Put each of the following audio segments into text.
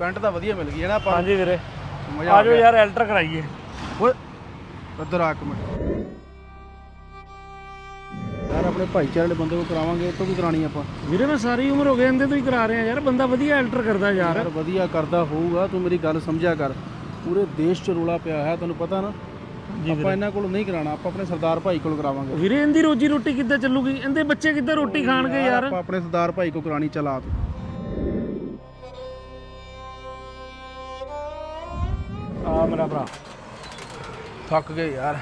Pant ਤਾਂ ਵਧੀਆ ਮਿਲ ਗਈ ਹੈ ਨਾ ਆਪਾਂ। ਹਾਂਜੀ ਵੀਰੇ। ਮਜ਼ਾ ਆ ਆਜੋ ਗਿਆ। ਯਾਰ ਐਲਟਰ ਕਰਾਈਏ। ਓਏ ਇੱਧਰ ਆ ਇੱਕ ਮਿੰਟ। ਯਾਰ ਆਪਣੇ ਭਾਈਚਾਰੇ ਵਾਲੇ ਬੰਦੇ ਕੋ ਕਰਾਵਾਂਗੇ ਇਹ ਤੋਂ ਵੀ ਕਰਾਣੀ ਆਪਾਂ। ਵੀਰੇ ਮੈਂ ਸਾਰੀ ਉਮਰ ਹੋ ਗਈ ਇਹਦੇ ਤੋਂ ਹੀ ਕਰਾ ਰਿਹਾ ਯਾਰ। ਬੰਦਾ ਵਧੀਆ ਐਲਟਰ ਕਰਦਾ ਯਾਰ। ਯਾਰ ਵਧੀਆ ਕਰਦਾ ਹੋਊਗਾ ਤੂੰ ਮੇਰੀ ਗੱਲ ਸਮਝਿਆ ਕਰ। ਪੂਰੇ ਦੇਸ਼ 'ਚ ਰੋਲਾ ਪਿਆ ਹੈ ਤੈਨੂੰ ਪਤਾ ਨਾ? ਆਪਾਂ ਇਹਨਾਂ ਕੋਲ ਨਹੀਂ ਕਰਾਣਾ ਆਪਾਂ ਆਪਣੇ ਸਰਦਾਰ ਭਾਈ ਕੋਲ ਕਰਾਵਾਂਗੇ। ਵੀਰੇ ਇਹਦੀ ਰੋਜੀ ਰੋਟੀ ਕਿੱਦਾਂ ਚੱਲੂਗੀ? ਇਹਦੇ ਬੱਚੇ ਕਿੱਦਾਂ ਰੋਟੀ ਖਾਣਗੇ ਯਾਰ ਆਪਾਂ ਆਪਣੇ ਸਰਦਾਰ ਭਾਈ ਕੋ ਕਰਾਣੀ ਚਲਾ ਤੂੰ। ਮੇਰਾ ਭਰਾ। ਥੱਕ ਗਏ ਯਾਰ।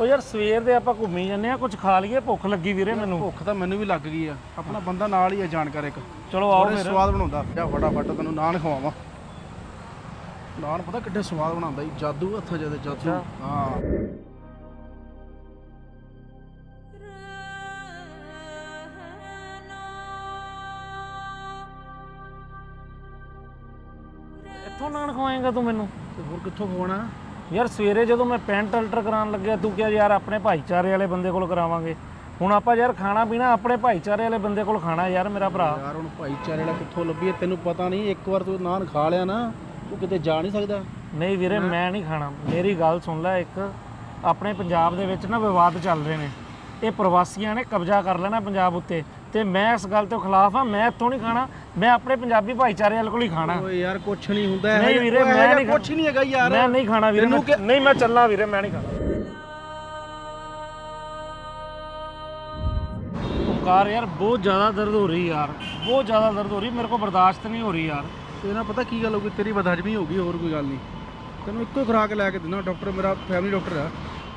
ਉਹ ਯਾਰ ਸਵੇਰ ਦੇ ਆਪਾਂ ਘੁੰਮੀ ਜਾਂਦੇ ਆ ਕੁਝ ਖਾ ਲਈਏ ਭੁੱਖ ਲੱਗੀ ਵੀਰੇ ਮੈਨੂੰ। ਭੁੱਖ ਤਾਂ ਮੈਨੂੰ ਵੀ ਲੱਗ ਗਈ ਆ। ਆਪਣਾ ਬੰਦਾ ਨਾਲ ਹੀ ਆ ਜਾਣਕਾਰ ਇੱਕ। ਚਲੋ ਆਓ ਬੜੇ ਫਿਰ। ਸਵਾਦ ਬਣਾਉਂਦਾ। ਜਾ ਫਟਾਫਟ ਤੈਨੂੰ ਨਾਨ ਖਵਾਵਾਂ। ਨਾਨ ਪਤਾ ਕਿੱਡੇ ਸਵਾਦ ਬਣਾਉਂਦਾ ਜੀ। ਜਾਦੂ ਹੱਥਾਂ ਜਦੇ। ਜਾਦੂ ਹਾਂ। ਇੱਥੋਂ ਨਾਨ ਖਵਾਏਗਾ ਤੂੰ ਮੈਨੂੰ? ਤੇ ਹੋਰ ਕਿੱਥੋਂ ਖਵਾਉਣਾ ਯਾਰ ਸਵੇਰੇ ਜਦੋਂ ਮੈਂ ਪੈਂਟ ਅਲਟਰ ਕਰਾਉਣ ਲੱਗਿਆ ਤੂੰ ਕਿਹਾ ਯਾਰ ਆਪਣੇ ਭਾਈਚਾਰੇ ਵਾਲੇ ਬੰਦੇ ਕੋਲ ਕਰਾਵਾਂਗੇ। ਹੁਣ ਆਪਾਂ ਯਾਰ ਖਾਣਾ ਪੀਣਾ ਆਪਣੇ ਭਾਈਚਾਰੇ ਵਾਲੇ ਬੰਦੇ ਕੋਲ ਖਾਣਾ ਯਾਰ ਮੇਰਾ ਭਰਾ। ਯਾਰ ਹੁਣ ਭਾਈਚਾਰੇ ਵਾਲਾ ਕਿੱਥੋਂ ਲੱਭੀਏ? ਤੈਨੂੰ ਪਤਾ ਨਹੀਂ ਇੱਕ ਵਾਰ ਤੂੰ ਨਾਨ ਖਾ ਲਿਆ ਨਾ ਤੂੰ ਕਿਤੇ ਜਾ ਨਹੀਂ ਸਕਦਾ। ਨਹੀਂ ਵੀਰੇ ਮੈਂ ਨਹੀਂ ਖਾਣਾ। ਮੇਰੀ ਗੱਲ ਸੁਣ ਲੈ ਇੱਕ। ਆਪਣੇ ਪੰਜਾਬ ਦੇ ਵਿੱਚ ਨਾ ਵਿਵਾਦ ਚੱਲ ਰਹੇ ਨੇ। ਇਹ ਪ੍ਰਵਾਸੀਆਂ ਨੇ ਕਬਜ਼ਾ ਕਰ ਲੈਣਾ ਪੰਜਾਬ ਉੱਤੇ। ਤੇ ਮੈਂ ਇਸ ਗੱਲ ਤੋਂ ਖਿਲਾਫ ਆ ਮੈਂ ਇੱਥੋਂ ਨਹੀਂ ਖਾਣਾ। ਮੈਂ ਆਪਣੇ ਪੰਜਾਬੀ ਭਾਈਚਾਰੇ ਵਾਲੇ ਕੋਲ ਹੀ ਖਾਣਾ। ਓਏ ਯਾਰ ਕੁਛ ਨਹੀਂ ਹੁੰਦਾ ਨਹੀਂ ਵੀਰੇ, ਮੈਂ ਨਹੀਂ ਕੁਛ ਨਹੀਂ ਹੈਗਾ ਯਾਰ। ਮੈਂ ਨਹੀਂ ਖਾਣਾ ਵੀਰੇ ਨਹੀਂ ਮੈਂ ਚੱਲਾਂ ਵੀਰੇ ਮੈਂ ਨਹੀਂ ਖਾਣਾ। ਓਮਕਾਰ ਯਾਰ ਬਹੁਤ ਜ਼ਿਆਦਾ ਦਰਦ ਹੋ ਰਹੀ ਯਾਰ। ਬਹੁਤ ਜ਼ਿਆਦਾ ਦਰਦ ਹੋ ਰਹੀ ਮੇਰੇ ਕੋਲ ਬਰਦਾਸ਼ਤ ਨਹੀਂ ਹੋ ਰਹੀ ਯਾਰ। ਤੇ ਨਾ ਪਤਾ ਕੀ ਗੱਲ ਹੋ ਗਈ ਤੇਰੀ ਬਦਹਜਮੀ ਹੋ ਗਈ ਹੋਰ ਕੋਈ ਗੱਲ ਨਹੀਂ। ਤੈਨੂੰ ਇੱਕੋ ਹੀ ਖੁਰਾਕ ਲੈ ਕੇ ਦਿੰਦਾ ਡਾਕਟਰ ਮੇਰਾ ਫੈਮਿਲੀ ਡਾਕਟਰ ਆ।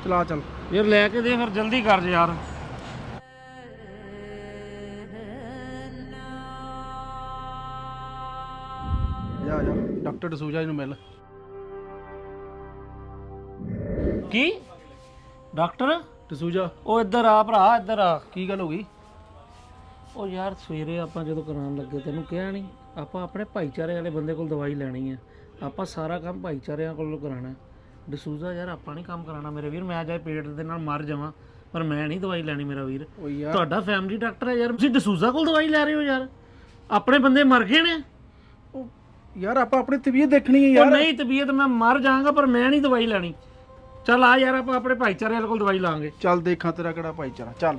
ਚਲਾ ਚੱਲ। ਯਾਰ ਲੈ ਕੇ ਦੇ ਫਿਰ ਜਲਦੀ ਕਰ ਜੇ ਯਾਰ। ਡਾਕਟਰ ਡਸੂਜਾ ਜੀ ਨੂੰ ਮਿਲ। ਕੀ? ਡਾਕਟਰ? ਡਸੂਜਾ ਉਹ ਇੱਧਰ ਆ ਭਰਾ ਇੱਧਰ ਆ। ਕੀ ਗੱਲ ਹੋ ਗਈ? ਉਹ ਯਾਰ ਸਵੇਰੇ ਆਪਾਂ ਜਦੋਂ ਕਰਾਉਣ ਲੱਗੇ ਤੈਨੂੰ ਕਿਹਾ ਨਹੀਂ ਆਪਾਂ ਆਪਣੇ ਭਾਈਚਾਰੇ ਵਾਲੇ ਬੰਦੇ ਕੋਲ ਦਵਾਈ ਲੈਣੀ ਹੈ ਆਪਾਂ ਸਾਰਾ ਕੰਮ ਭਾਈਚਾਰਿਆਂ ਕੋਲੋਂ ਕਰਾਣਾ ਡਸੂਜ਼ਾ ਯਾਰ ਆਪਾਂ ਨਹੀਂ ਕੰਮ ਕਰਾਣਾ ਮੇਰੇ ਵੀਰ ਮੈਂ ਜਾਏ ਪੇਟ ਦੇ ਨਾਲ ਮਰ ਜਾਵਾਂ ਪਰ ਮੈਂ ਨਹੀਂ ਦਵਾਈ ਲੈਣੀ ਮੇਰਾ ਵੀਰ। ਯਾਰ ਤੁਹਾਡਾ ਫੈਮਿਲੀ ਡਾਕਟਰ ਹੈ ਯਾਰ ਤੁਸੀਂ ਡਸੂਜ਼ਾ ਕੋਲ ਦਵਾਈ ਲੈ ਰਹੇ ਹੋ ਯਾਰ। ਆਪਣੇ ਬੰਦੇ ਮਰ ਗਏ ਨੇ। ਉਹ ਯਾਰ ਆਪਾਂ ਆਪਣੀ ਤਬੀਅਤ ਦੇਖਣੀ ਹੈ ਉਹ ਯਾਰ। ਨਹੀਂ ਤਬੀਅਤ ਮੈਂ ਮਰ ਜਾਵਾਂਗਾ ਪਰ ਮੈਂ ਨਹੀਂ ਦਵਾਈ ਲੈਣੀ। ਚੱਲ ਆ ਯਾਰ ਆਪਾਂ ਆਪਣੇ ਭਾਈਚਾਰੇ ਵਾਲੇ ਕੋਲ ਦਵਾਈ ਲਾਂਗੇ। ਚੱਲ ਦੇਖਾਂ ਤੇਰਾ ਕਿਹੜਾ ਭਾਈਚਾਰਾ ਚੱਲ।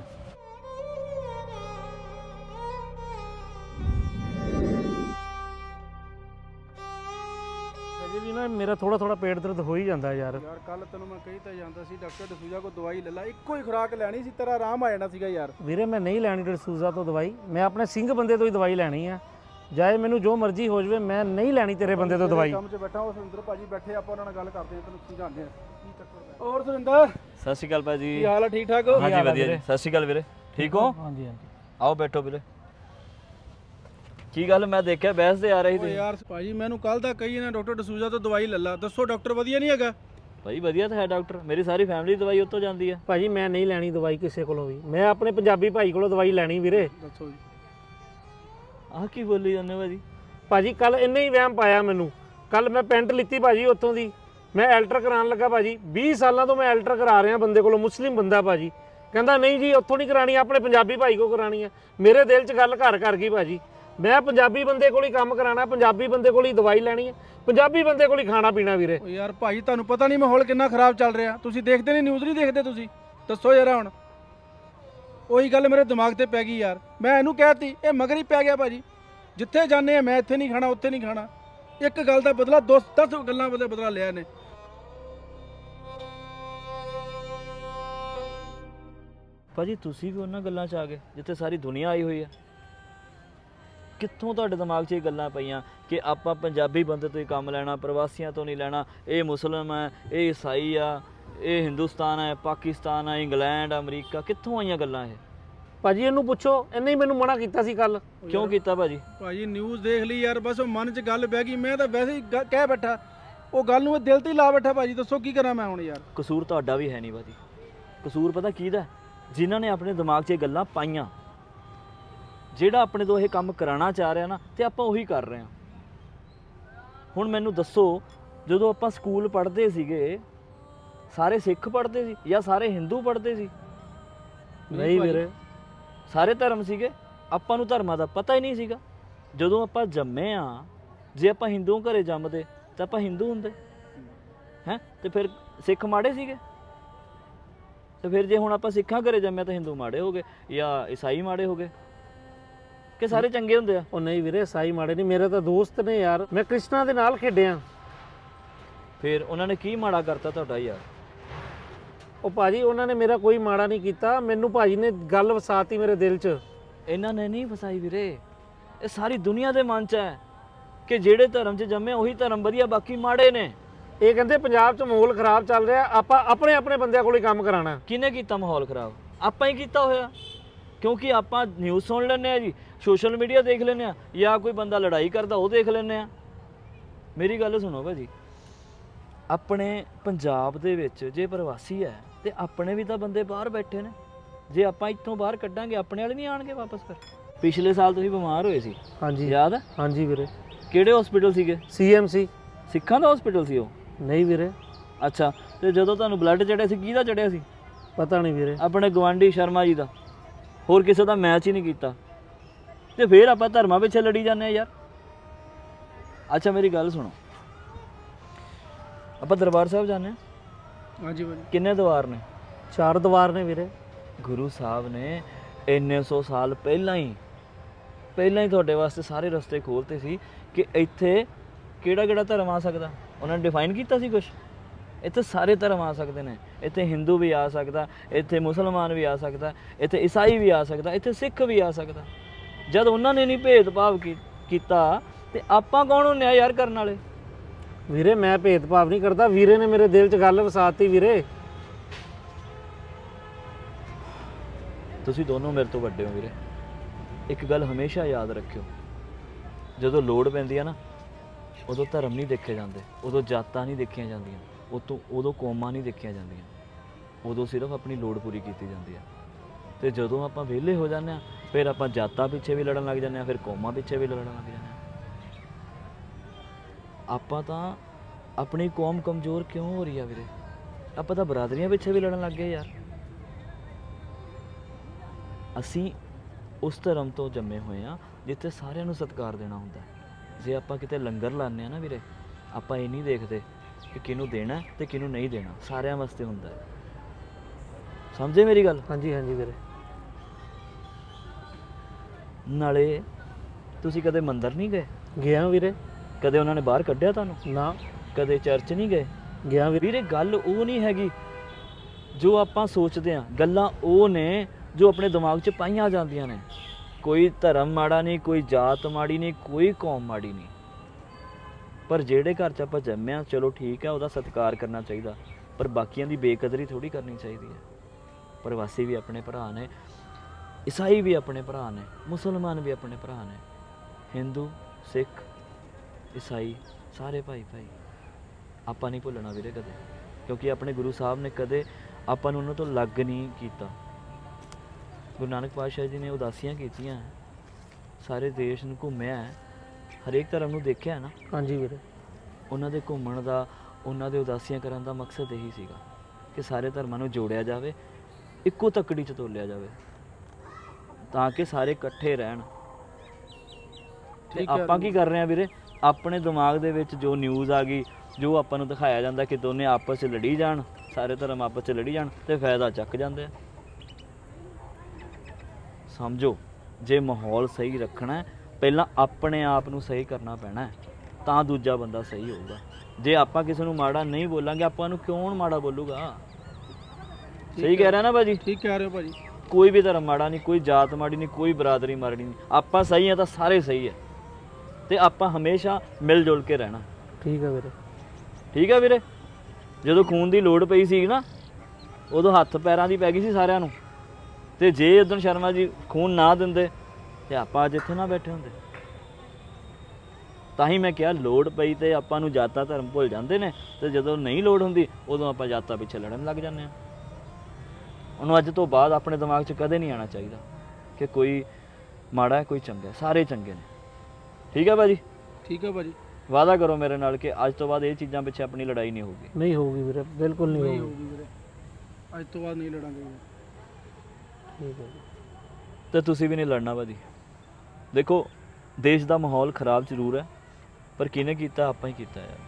ਅਜੇ ਵੀ ਨਾ ਮੇਰਾ ਥੋੜਾ ਥੋੜਾ ਪੇਟ ਦਰਦ ਹੋ ਹੀ ਜਾਂਦਾ ਯਾਰ। ਯਾਰ ਕੱਲ ਤੈਨੂੰ ਮੈਂ ਕਹੀ ਤਾਂ ਜਾਂਦਾ ਸੀ ਡਾਕਟਰ ਡਸੂਜਾ ਕੋ ਦਵਾਈ ਲੈ ਲੈ ਇੱਕੋ ਹੀ ਖੁਰਾਕ ਲੈਣੀ ਸੀ ਤੇਰਾ ਆਰਾਮ ਆ ਜਾਣਾ ਸੀਗਾ ਯਾਰ। ਵੀਰੇ ਮੈਂ ਨਹੀਂ ਲੈਣੀ ਡਸੂਜ਼ਾ ਤੋਂ ਦਵਾਈ ਮੈਂ ਆਪਣੇ ਸਿੰਘ ਬੰਦੇ ਤੋਂ ਹੀ ਦਵਾਈ ਲੈਣੀ ਆ। ਜਾਏ ਮੈਨੂੰ ਜੋ ਮਰਜ਼ੀ ਹੋ ਜਾਵੇ ਮੈਂ ਨਹੀਂ ਲੈਣੀ ਤੇਰੇ ਬੰਦੇ ਤੋਂ ਦਵਾਈ। ਕੰਮ 'ਚ ਬੈਠਾ ਉਹ ਸੁਰਿੰਦਰ ਭਾਜੀ ਬੈਠੇ ਆਪਾਂ ਉਹਨਾਂ ਨਾਲ ਗੱਲ ਕਰਦੇ ਹਾਂ ਤੈਨੂੰ ਸਮਝਾਉਂਦੇ ਆ। ਕੀ ਚੱਕਰ ਹੋਰ ਸੁਰਿੰਦਰ? ਸਤਿ ਸ਼੍ਰੀ ਅਕਾਲ ਭਾਜੀ। ਕੀ ਹਾਲ ਆ ਠੀਕ ਠਾਕ ਹੋ? ਹਾਂਜੀ ਵਧੀਆ ਜੀ। ਸਤਿ ਸ਼੍ਰੀ ਅਕਾਲ ਵੀਰੇ। ਠੀਕ ਹੋ? ਹਾਂਜੀ ਹਾਂਜੀ। ਆਓ ਬੈਠੋ ਵੀਰੇ। ਕੀ ਗੱਲ ਮੈਂ ਦੇਖਿਆ ਬਹਿਸ ਤੇ ਆ ਰਹੀ ਸੀ ਯਾਰ ਭਾਜੀ ਮੈਨੂੰ ਕੱਲ ਦਾ ਕਹੀ ਨਾ ਡਾਕਟਰ ਡਸੂਜਾ ਤੋਂ ਦਵਾਈ ਲੈ ਲਾ। ਦੱਸੋ ਡਾਕਟਰ ਵਧੀਆ ਨਹੀਂ ਹੈਗਾ? ਭਾਈ ਵਧੀਆ ਤਾਂ ਹੈ ਡਾਕਟਰ। ਮੇਰੀ ਸਾਰੀ ਫੈਮਿਲੀ ਦਵਾਈ ਉੱਤੋਂ ਜਾਂਦੀ ਹੈ ਭਾਜੀ ਮੈਂ ਨਹੀਂ ਲੈਣੀ ਦਵਾਈ ਕਿਸੇ ਕੋਲੋਂ ਵੀ। ਮੈਂ ਆਪਣੇ ਪੰਜਾਬੀ ਭਾਈ ਕੋਲੋਂ ਦਵਾਈ ਲੈਣੀ ਵੀਰੇ। ਦੱਸੋ ਜੀ। ਆਹ ਕੀ ਬੋਲੀ ਜਾਂਦੇ ਹੋ ਭਾਜੀ? ਭਾਜੀ ਕੱਲ ਇੰਨੇ ਹੀ ਵਹਿਮ ਪਾਇਆ ਮੈਨੂੰ। ਕੱਲ ਮੈਂ ਪੈਂਟ ਲਿੱਤੀ ਭਾਜੀ ਉੱਥੋਂ ਦੀ। ਮੈਂ ਐਲਟਰ ਕਰਾਉਣ ਲੱਗਾ ਭਾਜੀ। 20 ਸਾਲਾਂ ਤੋਂ ਮੈਂ ਐਲਟਰ ਕਰਾ ਰਿਹਾ ਬੰਦੇ ਕੋਲੋਂ, ਮੁਸਲਿਮ ਬੰਦਾ ਭਾਜੀ। ਕਹਿੰਦਾ, ਨਹੀਂ ਜੀ, ਉੱਥੋਂ ਨਹੀਂ ਕਰਾਣੀ ਆਪਣੇ ਪੰਜਾਬੀ ਭਾਈ ਕੋ ਕਰਾਣੀ ਹੈ ਮੇਰੇ ਦਿਲ 'ਚ ਗੱਲ ਘਰ ਕਰ ਗਈ ਭਾਜੀ। ਮੈਂ ਪੰਜਾਬੀ ਬੰਦੇ ਕੋਲ ਹੀ ਕੰਮ ਕਰਾਣਾ ਪੰਜਾਬੀ ਬੰਦੇ ਕੋਲ ਹੀ ਦਵਾਈ ਲੈਣੀ ਹੈ ਪੰਜਾਬੀ ਬੰਦੇ ਕੋਲ ਹੀ ਖਾਣਾ ਪੀਣਾ ਵੀਰੇ। ਓ ਯਾਰ ਭਾਈ, ਤੁਹਾਨੂੰ ਪਤਾ ਨਹੀਂ ਮਾਹੌਲ ਕਿੰਨਾ ਖਰਾਬ ਚੱਲ ਰਿਹਾ। ਤੁਸੀਂ ਦੇਖਦੇ ਨਹੀਂ ਨਿਊਜ਼ ਨਹੀਂ ਦੇਖਦੇ ਤੁਸੀਂ। ਦੱਸੋ ਯਾਰ ਹੁਣ। ਉਹੀ ਗੱਲ ਮੇਰੇ ਦਿਮਾਗ ਤੇ ਪੈ ਗਈ ਯਾਰ। ਮੈਂ ਇਹਨੂੰ ਕਹਿਤੀ, ਇਹ ਮਗਰ ਹੀ ਪੈ ਗਿਆ ਭਾਜੀ। ਜਿੱਥੇ ਜਾਂਦੇ ਆ, ਮੈਂ ਇੱਥੇ ਨਹੀਂ ਖਾਣਾ, ਉੱਥੇ ਨਹੀਂ ਖਾਣਾ। ਇੱਕ ਗੱਲ ਦਾ ਬਦਲਾ 10 10 ਗੱਲਾਂ ਬਦਲਾ ਬਦਲਾ ਲਿਆ ਇਹਨੇ। ਭਾਜੀ, ਤੁਸੀਂ ਵੀ ਉਹਨਾਂ ਗੱਲਾਂ 'ਚ ਆ ਗਏ, ਜਿੱਥੇ ਸਾਰੀ ਦੁਨੀਆ ਆਈ ਹੋਈ ਹੈ ਕਿੱਥੋਂ ਤੁਹਾਡੇ ਦਿਮਾਗ 'ਚ ਇਹ ਗੱਲਾਂ ਪਈਆਂ ਕਿ ਆਪਾਂ ਪੰਜਾਬੀ ਬੰਦੇ ਤੋਂ ਹੀ ਕੰਮ ਲੈਣਾ, ਪ੍ਰਵਾਸੀਆਂ ਤੋਂ ਨਹੀਂ ਲੈਣਾ, ਇਹ ਮੁਸਲਮ ਹੈ ਇਹ ਈਸਾਈ ਆ ਇਹ ਹਿੰਦੁਸਤਾਨ ਹੈ ਪਾਕਿਸਤਾਨ ਹੈ ਇੰਗਲੈਂਡ ਅਮਰੀਕਾ ਕਿੱਥੋਂ ਆਈਆਂ ਗੱਲਾਂ ਇਹ? ਭਾਜੀ ਇਹਨੂੰ ਪੁੱਛੋ ਇਹਨੇ ਹੀ ਮੈਨੂੰ ਮਨਾ ਕੀਤਾ ਸੀ ਕੱਲ ਕਿਉਂ ਕੀਤਾ ਭਾਜੀ? ਭਾਜੀ ਨਿਊਜ਼ ਦੇਖ ਲਈ ਯਾਰ ਬਸ ਉਹ ਮਨ 'ਚ ਗੱਲ ਬਹਿ ਗਈ। ਮੈਂ ਤਾਂ ਵੈਸੇ ਹੀ ਗ- ਕਹਿ ਬੈਠਾ। ਉਹ ਗੱਲ ਨੂੰ ਇਹ ਦਿਲ ਤੇ ਹੀ ਲਾ ਬੈਠਾ ਭਾਜੀ ਦੱਸੋ ਕੀ ਕਰਾਂ ਮੈਂ ਹੁਣ ਯਾਰ? ਕਸੂਰ ਤੁਹਾਡਾ ਵੀ ਹੈ ਨਹੀਂ ਭਾਜੀ। ਕਸੂਰ ਪਤਾ ਕਿਹਦਾ ਜਿਨ੍ਹਾਂ ਨੇ ਆਪਣੇ ਦਿਮਾਗ 'ਚ ਇਹ ਗੱਲਾਂ ਪਾਈਆਂ ਜਿਹੜਾ ਆਪਣੇ ਤੋਂ ਇਹ ਕੰਮ ਕਰਾਉਣਾ ਚਾਹ ਰਿਹਾ ਨਾ ਤੇ ਆਪਾਂ ਉਹੀ ਕਰ ਰਹੇ ਹਾਂ। ਹੁਣ ਮੈਨੂੰ ਦੱਸੋ ਜਦੋਂ ਆਪਾਂ ਸਕੂਲ ਪੜ੍ਹਦੇ ਸੀਗੇ ਸਾਰੇ ਸਿੱਖ ਪੜ੍ਹਦੇ ਸੀ ਜਾਂ ਸਾਰੇ ਹਿੰਦੂ ਪੜ੍ਹਦੇ ਸੀ? ਨਹੀਂ ਵੀਰੇ ਸਾਰੇ ਧਰਮ ਸੀਗੇ ਆਪਾਂ ਨੂੰ ਧਰਮਾਂ ਦਾ ਪਤਾ ਹੀ ਨਹੀਂ ਸੀਗਾ। ਜਦੋਂ ਆਪਾਂ ਜੰਮੇ ਆ ਜੇ ਆਪਾਂ ਹਿੰਦੂ ਘਰੇ ਜੰਮਦੇ ਤਾਂ ਆਪਾਂ ਹਿੰਦੂ ਹੁੰਦੇ। ਹੈ? ਤੇ ਫਿਰ ਸਿੱਖ ਮਾੜੇ ਸੀਗੇ? ਤੇ ਫਿਰ ਜੇ ਹੁਣ ਆਪਾਂ ਸਿੱਖਾਂ ਘਰੇ ਜੰਮਿਆ ਤਾਂ ਹਿੰਦੂ ਮਾੜੇ ਹੋ ਗਏ ਜਾਂ ਈਸਾਈ ਮਾੜੇ ਹੋ ਗਏ? ਕਿ ਸਾਰੇ ਚੰਗੇ ਹੁੰਦੇ ਆ? ਉਹ ਨਹੀਂ ਵੀਰੇ ਸਾਈ ਮਾੜੇ ਨਹੀਂ। ਮੇਰੇ ਤਾਂ ਦੋਸਤ ਨੇ ਯਾਰ ਮੈਂ ਕ੍ਰਿਸ਼ਨਾ ਦੇ ਨਾਲ ਖੇਡਿਆ। ਫਿਰ ਉਹਨਾਂ ਨੇ ਕੀ ਮਾੜਾ ਕਰਤਾ ਤੁਹਾਡਾ ਯਾਰ? ਉਹ ਭਾਜੀ ਉਹਨਾਂ ਨੇ ਮੇਰਾ ਕੋਈ ਮਾੜਾ ਨਹੀਂ ਕੀਤਾ। ਮੈਨੂੰ ਭਾਜੀ ਨੇ ਗੱਲ ਵਸਾਤੀ ਮੇਰੇ ਦਿਲ 'ਚ। ਇਹਨਾਂ ਨੇ ਨਹੀਂ ਫਸਾਈ ਵੀਰੇ। ਇਹ ਸਾਰੀ ਦੁਨੀਆ ਦੇ ਮਨ 'ਚ ਹੈ ਕਿ ਜਿਹੜੇ ਧਰਮ 'ਚ ਜੰਮੇ ਉਹੀ ਧਰਮ ਵਧੀਆ ਬਾਕੀ ਮਾੜੇ ਨੇ। ਇਹ ਕਹਿੰਦੇ ਪੰਜਾਬ 'ਚ ਮਾਹੌਲ ਖਰਾਬ ਚੱਲ ਰਿਹਾ ਆਪਾਂ ਆਪਣੇ ਆਪਣੇ ਬੰਦਿਆਂ ਕੋਲ ਹੀ ਕੰਮ ਕਰਾਣਾ ਕਿਹਨੇ ਕੀਤਾ ਮਾਹੌਲ ਖਰਾਬ? ਆਪਾਂ ਹੀ ਕੀਤਾ ਹੋਇਆ। ਕਿਉਂਕਿ ਆਪਾਂ ਨਿਊਜ਼ ਸੁਣ ਲੈਂਦੇ ਆ ਜੀ ਸੋਸ਼ਲ ਮੀਡੀਆ ਦੇਖ ਲੈਂਦੇ ਆ ਜਾਂ ਕੋਈ ਬੰਦਾ ਲੜਾਈ ਕਰਦਾ ਉਹ ਦੇਖ ਲੈਂਦੇ ਆ ਮੇਰੀ ਗੱਲ ਸੁਣੋ ਭਾਜੀ ਆਪਣੇ ਪੰਜਾਬ ਦੇ ਵਿੱਚ ਜੇ ਪ੍ਰਵਾਸੀ ਹੈ ਤੇ ਆਪਣੇ ਵੀ ਤਾਂ ਬੰਦੇ ਬਾਹਰ ਬੈਠੇ ਨੇ। ਜੇ ਆਪਾਂ ਇੱਥੋਂ ਬਾਹਰ ਕੱਢਾਂਗੇ ਆਪਣੇ ਵਾਲੇ ਨਹੀਂ ਆਣਗੇ ਵਾਪਸ ਫਿਰ? ਪਿਛਲੇ ਸਾਲ ਤੁਸੀਂ ਬਿਮਾਰ ਹੋਏ ਸੀ। ਹਾਂਜੀ। ਯਾਦ ਹੈ ਹਾਂਜੀ ਵੀਰੇ। ਕਿਹੜੇ ਹਸਪੀਟਲ ਸੀਗੇ? ਸੀਐਮਸੀ ਸਿੱਖਾਂ ਦਾ ਹਸਪੀਟਲ ਸੀ ਉਹ? ਨਹੀਂ ਵੀਰੇ। ਅੱਛਾ ਤੇ ਜਦੋਂ ਤੁਹਾਨੂੰ ਬਲੱਡ ਚੜਿਆ ਸੀ ਕਿਹਦਾ ਚੜਿਆ ਸੀ? ਪਤਾ ਨਹੀਂ ਵੀਰੇ। ਆਪਣੇ ਗਵਾਂਢੀ ਸ਼ਰਮਾ ਜੀ ਦਾ। ਹੋਰ ਕਿਸੇ ਦਾ ਮੈਚ ਹੀ ਨਹੀਂ ਕੀਤਾ। ਤੇ ਫਿਰ ਆਪਾਂ ਧਰਮਾਂ ਪਿੱਛੇ ਲੜੀ ਜਾਂਦੇ ਆ ਯਾਰ। ਅੱਛਾ ਮੇਰੀ ਗੱਲ ਸੁਣੋ। ਆਪਾਂ ਦਰਬਾਰ ਸਾਹਿਬ ਜਾਂਦੇ ਆ। ਹਾਂਜੀ ਭਾਜੀ। ਕਿੰਨੇ ਦਰਬਾਰ ਨੇ? ਚਾਰ ਦੀਵਾਰ ਨੇ ਵੀਰੇ। ਗੁਰੂ ਸਾਹਿਬ ਨੇ ਇੰਨੇ ਸੌ ਸਾਲ ਪਹਿਲਾਂ ਹੀ ਪਹਿਲਾਂ ਹੀ ਤੁਹਾਡੇ ਵਾਸਤੇ ਸਾਰੇ ਰਸਤੇ ਖੋਲਤੇ ਸੀ ਕਿ ਇੱਥੇ ਕਿਹੜਾ ਕਿਹੜਾ ਧਰਮ ਆ ਸਕਦਾ? ਉਹਨਾਂ ਨੇ ਡਿਫਾਈਨ ਕੀਤਾ ਸੀ ਕੁਝ ਇੱਥੇ ਸਾਰੇ ਧਰਮ ਆ ਸਕਦੇ ਨੇ। ਇੱਥੇ ਹਿੰਦੂ ਵੀ ਆ ਸਕਦਾ ਇੱਥੇ ਮੁਸਲਮਾਨ ਵੀ ਆ ਸਕਦਾ ਇੱਥੇ ਈਸਾਈ ਵੀ ਆ ਸਕਦਾ ਇੱਥੇ ਸਿੱਖ ਵੀ ਆ ਸਕਦਾ। ਜਦ ਉਹਨਾਂ ਨੇ ਨਹੀਂ ਭੇਦਭਾਵ ਕੀ- ਕੀਤਾ ਤੇ ਆਪਾਂ ਕੌਣ ਹੁੰਨੇ ਆ ਯਾਰ ਕਰਨ ਵਾਲੇ? ਵੀਰੇ, ਮੈਂ ਭੇਦਭਾਵ ਨਹੀਂ ਕਰਦਾ। ਵੀਰੇ ਨੇ ਮੇਰੇ ਦਿਲ 'ਚ ਗੱਲ ਵਸਾਤੀ ਵੀਰੇ। ਤੁਸੀਂ ਦੋਨੋਂ ਮੇਰੇ ਤੋਂ ਵੱਡੇ ਹੋ ਵੀਰੇ। ਇੱਕ ਗੱਲ ਹਮੇਸ਼ਾ ਯਾਦ ਰੱਖਿਓ। ਜਦੋਂ ਲੋੜ ਪੈਂਦੀ ਆ ਨਾ, ਉਦੋਂ ਧਰਮ ਨਹੀਂ ਦੇਖੇ ਜਾਂਦੇ। ਉਦੋਂ ਜਾਤਾਂ ਨਹੀਂ ਦੇਖੀਆਂ ਜਾਂਦੀਆਂ। ਉਦੋਂ ਉਦੋਂ ਕੌਮਾਂ ਨਹੀਂ ਦੇਖੀਆਂ ਜਾਂਦੀਆਂ। ਉਦੋਂ ਸਿਰਫ ਆਪਣੀ ਲੋੜ ਪੂਰੀ ਕੀਤੀ ਜਾਂਦੀ ਆ। ਤੇ ਜਦੋਂ ਆਪਾਂ ਵਿਹਲੇ ਹੋ ਜਾਂਦੇ ਆ, ਫਿਰ ਆਪਾਂ ਜਾਤਾਂ ਪਿੱਛੇ ਵੀ ਲੜਨ ਲੱਗ ਜਾਂਦੇ ਆ, ਫਿਰ ਕੌਮਾਂ ਪਿੱਛੇ ਵੀ ਲੜਨ ਲੱਗ ਜਾਂਦੇ ਆ। ਆਪਾਂ ਤਾਂ ਆਪਣੀ ਕੌਮ ਕਮਜ਼ੋਰ ਕਿਉਂ ਹੋ ਰਹੀ ਆ ਵੀਰੇ? ਆਪਾਂ ਤਾਂ ਬਰਾਦਰੀਆਂ ਪਿੱਛੇ ਵੀ ਲੜਨ ਲੱਗ ਗਏ ਯਾਰ। ਅਸੀਂ ਉਸ ਧਰਮ ਤੋਂ ਜੰਮੇ ਹੋਏ ਆ ਜਿੱਥੇ ਸਾਰਿਆਂ ਨੂੰ ਸਤਿਕਾਰ ਦੇਣਾ ਹੁੰਦਾ। ਜੇ ਆਪਾਂ ਕਿਤੇ ਲੰਗਰ ਲਾਉਂਦੇ ਆ ਨਾ ਵੀਰੇ ਆਪਾਂ ਇਹ ਨਹੀਂ ਦੇਖਦੇ ਕਿ ਕਿਹਨੂੰ ਦੇਣਾ ਤੇ ਕਿਹਨੂੰ ਨਹੀਂ ਦੇਣਾ ਸਾਰਿਆਂ ਵਾਸਤੇ ਹੁੰਦਾ ਹੈ। ਸਮਝੇ ਮੇਰੀ ਗੱਲ? ਹਾਂਜੀ ਹਾਂਜੀ ਵੀਰੇ। ਨਾਲੇ ਤੁਸੀਂ ਕਦੇ ਮੰਦਿਰ ਨਹੀਂ ਗਏ? ਗਿਆ ਵੀਰੇ। ਕਦੇ ਉਹਨਾਂ ਨੇ ਬਾਹਰ ਕੱਢਿਆ ਤੁਹਾਨੂੰ? ਨਾ। ਕਦੇ ਚਰਚ ਨਹੀਂ ਗਏ? ਗਿਆ ਵੀਰੇ ਵੀਰੇ ਗੱਲ ਉਹ ਨਹੀਂ ਹੈਗੀ ਜੋ ਆਪਾਂ ਸੋਚਦੇ ਆ ਗੱਲਾਂ ਉਹ ਨੇ ਜੋ ਆਪਣੇ ਦਿਮਾਗ 'ਚ ਪਾਈਆਂ ਜਾਂਦੀਆਂ ਨੇ। ਕੋਈ ਧਰਮ ਮਾੜਾ ਨਹੀਂ ਕੋਈ ਜਾਤ ਮਾੜੀ ਨਹੀਂ ਕੋਈ ਕੌਮ ਮਾੜੀ ਨਹੀਂ। ਪਰ ਜਿਹੜੇ ਘਰ 'ਚ ਆਪਾਂ ਜੰਮੇ ਆ ਚਲੋ ਠੀਕ ਹੈ ਉਹਦਾ ਸਤਿਕਾਰ ਕਰਨਾ ਚਾਹੀਦਾ। ਪਰ ਬਾਕੀਆਂ ਦੀ ਬੇਕਦਰੀ ਥੋੜੀ ਕਰਨੀ ਚਾਹੀਦੀ ਹੈ। ਪ੍ਰਵਾਸੀ ਵੀ ਆਪਣੇ ਭਰਾ ਨੇ ਈਸਾਈ ਵੀ ਆਪਣੇ ਭਰਾ ਨੇ ਮੁਸਲਮਾਨ ਵੀ ਆਪਣੇ ਭਰਾ ਨੇ। ਹਿੰਦੂ ਸਿੱਖ ਈਸਾਈ ਸਾਰੇ ਭਾਈ ਭਾਈ। ਆਪਾਂ ਨਹੀਂ ਭੁੱਲਣਾ ਵੀਰੇ ਕਦੇ ਕਿਉਂਕਿ ਆਪਣੇ ਗੁਰੂ ਸਾਹਿਬ ਨੇ ਕਦੇ ਆਪਾਂ ਨੂੰ ਉਹਨਾਂ ਤੋਂ ਲੱਗ ਨਹੀਂ ਕੀਤਾ। ਗੁਰੂ ਨਾਨਕ ਪਾਤਸ਼ਾਹ ਜੀ ਨੇ ਉਦਾਸੀਆਂ ਕੀਤੀਆਂ ਸਾਰੇ ਦੇਸ਼ ਨੂੰ ਘੁੰਮਿਆ ਹੈ। ਹਰੇਕ ਧਰਮ ਨੂੰ ਦੇਖਿਆ ਨਾ? ਹਾਂਜੀ ਵੀਰੇ। ਉਹਨਾਂ ਦੇ ਘੁੰਮਣ ਦਾ ਉਹਨਾਂ ਦੇ ਉਦਾਸੀਆਂ ਕਰਨ ਦਾ ਮਕਸਦ ਇਹੀ ਸੀਗਾ ਕਿ ਸਾਰੇ ਧਰਮਾਂ ਨੂੰ ਜੋੜਿਆ ਜਾਵੇ ਇੱਕੋ ਤੱਕੜੀ 'ਚ ਤੋਲਿਆ ਜਾਵੇ ਤਾਂ ਕਿ ਸਾਰੇ ਇਕੱਠੇ ਰਹਿਣ। ਤੇ ਠੀਕ ਹੈ ਆਪਾਂ ਕੀ ਕਰ ਰਹੇ ਆ ਵੀਰੇ? ਆਪਣੇ ਦਿਮਾਗ ਦੇ ਵਿੱਚ ਜੋ ਨਿਊਜ਼ ਆ ਗਈ ਜੋ ਆਪਾਂ ਨੂੰ ਦਿਖਾਇਆ ਜਾਂਦਾ ਕਿ ਦੋਨੇ ਆਪਸ 'ਚ ਲੜੀ ਜਾਣ ਸਾਰੇ ਧਰਮ ਆਪਸ 'ਚ ਲੜੀ ਜਾਣ ਤੇ ਫਾਇਦਾ ਚੱਕ ਜਾਂਦੇ ਆ। ਸਮਝੋ ਜੇ ਮਾਹੌਲ ਸਹੀ ਰੱਖਣਾ ਹੈ ਪਹਿਲਾਂ ਆਪਣੇ ਆਪ ਨੂੰ ਸਹੀ ਕਰਨਾ ਪੈਣਾ ਹੈ ਤਾਂ ਦੂਜਾ ਬੰਦਾ ਸਹੀ ਹੋਊਗਾ। ਜੇ ਆਪਾਂ ਕਿਸੇ ਨੂੰ ਮਾੜਾ ਨਹੀਂ ਬੋਲਾਂਗੇ ਆਪਾਂ ਨੂੰ ਕੌਣ ਮਾੜਾ ਬੋਲੂਗਾ? ਸਹੀ ਕਹਿ ਰਿਹਾ ਨਾ ਭਾਜੀ? ਠੀਕ ਕਹਿ ਰਹੇ ਹੋ ਭਾਜੀ। ਕੋਈ ਵੀ ਧਰਮ ਮਾੜਾ ਨਹੀਂ ਕੋਈ ਜਾਤ ਮਾੜੀ ਨਹੀਂ ਕੋਈ ਬਰਾਦਰੀ ਮਾੜੀ ਨਹੀਂ। ਆਪਾਂ ਸਹੀ ਆ ਤਾਂ ਸਾਰੇ ਸਹੀ ਹੈ। ਤੇ ਆਪਾਂ ਹਮੇਸ਼ਾ ਮਿਲ ਜੁਲ ਕੇ ਰਹਿਣਾ। ਠੀਕ ਹੈ ਵੀਰੇ। ਠੀਕ ਹੈ ਵੀਰੇ? ਜਦੋਂ ਖੂਨ ਦੀ ਲੋੜ ਪਈ ਸੀ ਨਾ ਉਦੋਂ ਹੱਥ ਪੈਰਾਂ ਦੀ ਪੈ ਗਈ ਸੀ ਸਾਰਿਆਂ ਨੂੰ। ਤੇ ਜੇ ਉਦੋਂ ਸ਼ਰਮਾ ਜੀ ਖੂਨ ਨਾ ਦਿੰਦੇ ਤੇ ਆਪਾਂ ਅੱਜ ਇੱਥੇ ਨਾ ਬੈਠੇ ਹੁੰਦੇ। ਤਾਂ ਹੀ ਮੈਂ ਕਿਹਾ ਲੋੜ ਪਈ ਤੇ ਆਪਾਂ ਨੂੰ ਜਾਤਾਂ ਧਰਮ ਭੁੱਲ ਜਾਂਦੇ ਨੇ ਤੇ ਜਦੋਂ ਨਹੀਂ ਲੋੜ ਹੁੰਦੀ ਉਦੋਂ ਆਪਾਂ ਜਾਤਾਂ ਪਿੱਛੇ ਲੜਨ ਲੱਗ ਜਾਂਦੇ ਆ ਉਹਨੂੰ ਅੱਜ ਤੋਂ ਬਾਅਦ ਆਪਣੇ ਦਿਮਾਗ 'ਚ ਕਦੇ ਨਹੀਂ ਆਣਾ ਚਾਹੀਦਾ ਕਿ ਕੋਈ ਮਾੜਾ ਹੈ ਕੋਈ ਚੰਗਾ ਸਾਰੇ ਚੰਗੇ ਨੇ। ਠੀਕ ਹੈ ਭਾਜੀ? ਠੀਕ ਹੈ ਭਾਜੀ। ਵਾਅਦਾ ਕਰੋ ਮੇਰੇ ਨਾਲ ਕਿ ਅੱਜ ਤੋਂ ਬਾਅਦ ਇਹ ਚੀਜ਼ਾਂ ਪਿੱਛੇ ਆਪਣੀ ਲੜਾਈ ਨਹੀਂ ਹੋਊਗੀ। ਨਹੀਂ ਹੋਊਗੀ ਵੀਰੇ ਬਿਲਕੁਲ ਨਹੀਂ ਨਹੀਂ ਹੋਊਗੀ। ਹੋਊਗੀ ਵੀਰੇ। ਅੱਜ ਤੋਂ ਬਾਅਦ ਨਹੀਂ ਲੜਾਂਗੇ ਵੀਰੇ। ਠੀਕ ਹੈ ਜੀ। ਤੇ ਤੁਸੀਂ ਵੀ ਨਹੀਂ ਲੜਨਾ ਭਾਜੀ। ਦੇਖੋ ਦੇਸ਼ ਦਾ ਮਾਹੌਲ ਖਰਾਬ ਜ਼ਰੂਰ ਹੈ ਪਰ ਕਿਹਨੇ ਕੀਤਾ? ਆਪਾਂ ਹੀ ਕੀਤਾ ਯਾਰ।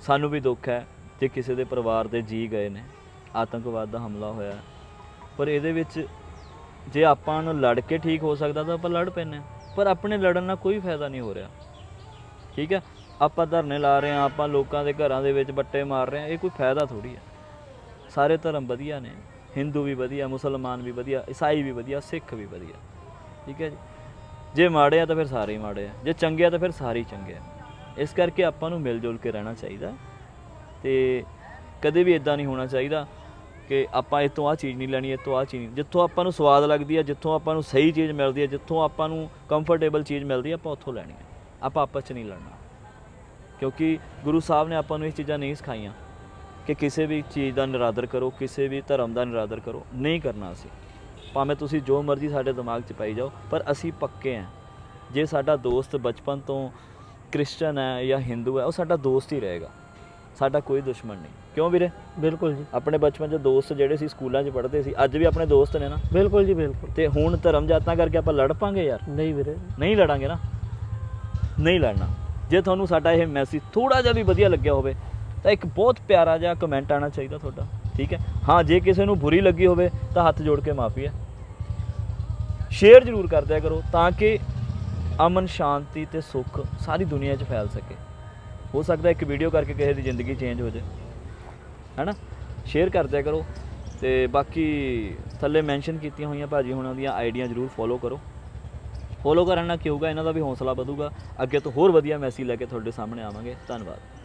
ਸਾਨੂੰ ਵੀ ਦੁੱਖ ਹੈ ਜੇ ਕਿਸੇ ਦੇ ਪਰਿਵਾਰ ਦੇ ਜੀ ਗਏ ਨੇ ਆਤੰਕਵਾਦ ਦਾ ਹਮਲਾ ਹੋਇਆ। ਹੈ। ਪਰ ਇਹਦੇ ਵਿੱਚ ਜੇ ਆਪਾਂ ਨੂੰ ਲੜ ਕੇ ਠੀਕ ਹੋ ਸਕਦਾ ਤਾਂ ਆਪਾਂ ਲੜ ਪੈਨੇ ਪਰ ਆਪਣੇ ਲੜਨ ਨਾਲ ਕੋਈ ਫਾਇਦਾ ਨਹੀਂ ਹੋ ਰਿਹਾ। ਠੀਕ ਹੈ? ਆਪਾਂ ਧਰਨੇ ਲਾ ਰਹੇ ਹਾਂ, ਆਪਾਂ ਲੋਕਾਂ ਦੇ ਘਰਾਂ ਦੇ ਵਿੱਚ ਬੱਟੇ ਮਾਰ ਰਹੇ ਹਾਂ, ਇਹ ਕੋਈ ਫਾਇਦਾ ਥੋੜੀ ਹੈ। ਸਾਰੇ ਧਰਮ ਵਧੀਆ ਨੇ। ਹਿੰਦੂ ਵੀ ਵਧੀਆ, ਮੁਸਲਮਾਨ ਵੀ ਵਧੀਆ, ਈਸਾਈ ਵੀ ਵਧੀਆ, ਸਿੱਖ ਵੀ ਵਧੀਆ। ਠੀਕ ਹੈ ਜੀ? ਜੇ ਮਾੜੇ ਆ ਤਾਂ ਫਿਰ ਸਾਰੇ ਹੀ ਮਾੜੇ ਆ। ਜੇ ਚੰਗੇ ਆ ਤਾਂ ਫਿਰ ਸਾਰੇ ਹੀ ਚੰਗੇ ਆ। ਇਸ ਕਰਕੇ ਆਪਾਂ ਨੂੰ ਮਿਲ ਜੁਲ ਕੇ ਰਹਿਣਾ ਚਾਹੀਦਾ। ਤੇ ਕਦੇ ਵੀ ਇਦਾਂ ਨਹੀਂ ਹੋਣਾ ਚਾਹੀਦਾ। ਕਿ ਆਪਾਂ ਇਹ ਤੋਂ ਆ ਚੀਜ਼ ਨਹੀਂ ਲੈਣੀ ਇਹ ਤੋਂ ਆ ਚੀਜ਼ ਨਹੀਂ। ਜਿੱਥੋਂ ਆਪਾਂ ਨੂੰ ਸਵਾਦ ਲੱਗਦੀ ਹੈ ਜਿੱਥੋਂ ਆਪਾਂ ਨੂੰ ਸਹੀ ਚੀਜ਼ ਮਿਲਦੀ ਹੈ ਜਿੱਥੋਂ ਆਪਾਂ ਨੂੰ ਕੰਫਰਟੇਬਲ ਚੀਜ਼ ਮਿਲਦੀ ਹੈ ਆਪਾਂ ਉੱਥੋਂ ਲੈਣੀ ਹੈ ਆਪਾਂ ਆਪਸ 'ਚ ਨਹੀਂ ਲੜਨਾ। ਕਿਉਂਕਿ ਗੁਰੂ ਸਾਹਿਬ ਨੇ ਆਪਾਂ ਨੂੰ ਇਹ ਚੀਜ਼ਾਂ ਨਹੀਂ ਸਿਖਾਈਆਂ ਕਿ ਕਿਸੇ ਵੀ ਚੀਜ਼ ਦਾ ਨਿਰਾਦਰ ਕਰੋ, ਕਿਸੇ ਵੀ ਧਰਮ ਦਾ ਨਿਰਾਦਰ ਕਰੋ। ਨਹੀਂ ਕਰਨਾ ਅਸੀਂ। ਭਾਵੇਂ ਤੁਸੀਂ ਜੋ ਮਰਜ਼ੀ ਸਾਡੇ ਦਿਮਾਗ 'ਚ ਪਾਈ ਜਾਓ, ਪਰ ਅਸੀਂ ਪੱਕੇ ਹਾਂ ਜੇ ਸਾਡਾ ਦੋਸਤ ਬਚਪਨ ਤੋਂ ਕ੍ਰਿਸਚਨ ਹੈ ਜਾਂ ਹਿੰਦੂ ਹੈ, ਉਹ ਸਾਡਾ ਦੋਸਤ ਹੀ ਰਹੇਗਾ। ਸਾਡਾ ਕੋਈ ਦੁਸ਼ਮਣ ਨਹੀਂ। ਕਿਉਂ ਵੀਰੇ? ਬਿਲਕੁਲ ਜੀ। ਆਪਣੇ ਬਚਪਨ 'ਚ ਦੋਸਤ ਜਿਹੜੇ ਸੀ ਸਕੂਲਾਂ 'ਚ ਪੜ੍ਹਦੇ ਸੀ ਅੱਜ ਵੀ ਆਪਣੇ ਦੋਸਤ ਨੇ ਨਾ। ਬਿਲਕੁਲ ਜੀ ਬਿਲਕੁਲ। ਤੇ ਹੁਣ ਧਰਮ ਜਾਤਾਂ ਕਰਕੇ ਆਪਾਂ ਲੜ ਪਾਂਗੇ ਯਾਰ। ਨਹੀਂ ਵੀਰੇ। ਨਹੀਂ ਲੜਾਂਗੇ ਨਾ। ਨਹੀਂ ਲੜਨਾ। ਜੇ ਤੁਹਾਨੂੰ ਸਾਡਾ ਇਹ ਮੈਸੇਜ ਥੋੜਾ ਜਿਹਾ ਵੀ ਵਧੀਆ ਲੱਗਿਆ ਹੋਵੇ ਤਾਂ ਇੱਕ ਬਹੁਤ ਪਿਆਰਾ ਜਿਹਾ ਕਮੈਂਟ ਆਣਾ ਚਾਹੀਦਾ ਤੁਹਾਡਾ ਠੀਕ ਹੈ? ਹਾਂ ਜੇ ਕਿਸੇ ਨੂੰ ਬੁਰੀ ਲੱਗੀ ਹੋਵੇ ਤਾਂ ਹੱਥ ਜੋੜ ਕੇ ਮਾਫੀ ਹੈ। ਸ਼ੇਅਰ ਜ਼ਰੂਰ ਕਰ ਦਿਆ ਕਰੋ ਤਾਂ ਕਿ ਅਮਨ ਸ਼ਾਂਤੀ ਤੇ ਸੁੱਖ ਸਾਰੀ ਦੁਨੀਆ 'ਚ ਫੈਲ ਸਕੇ। ਹੋ ਸਕਦਾ ਇੱਕ ਵੀਡੀਓ ਕਰਕੇ ਕਿਸੇ ਦੀ ਜ਼ਿੰਦਗੀ ਚੇਂਜ ਹੋ ਜਾਏ। ਹੈਨਾ? ਸ਼ੇਅਰ ਕਰ ਦਿਆ ਕਰੋ। ਤੇ ਬਾਕੀ ਥੱਲੇ ਮੈਂਸ਼ਨ ਕੀਤੀਆਂ ਹੋਈਆਂ ਭਾਜੀ ਹੁਣਾਂ ਦੀਆਂ ਆਈਡੀਆਂ ਜ਼ਰੂਰ ਫੋਲੋ ਕਰੋ। ਫੋਲੋ ਕਰਨ ਨਾਲ ਕੀ ਹੋਊਗਾ? ਇਹਨਾਂ ਦਾ ਵੀ ਹੌਸਲਾ ਵਧੂਗਾ। ਅੱਗੇ ਤੋਂ ਹੋਰ ਵਧੀਆ ਮੈਸੇਜ ਲੈ ਕੇ ਤੁਹਾਡੇ ਸਾਹਮਣੇ ਆਵਾਂਗੇ। ਧੰਨਵਾਦ।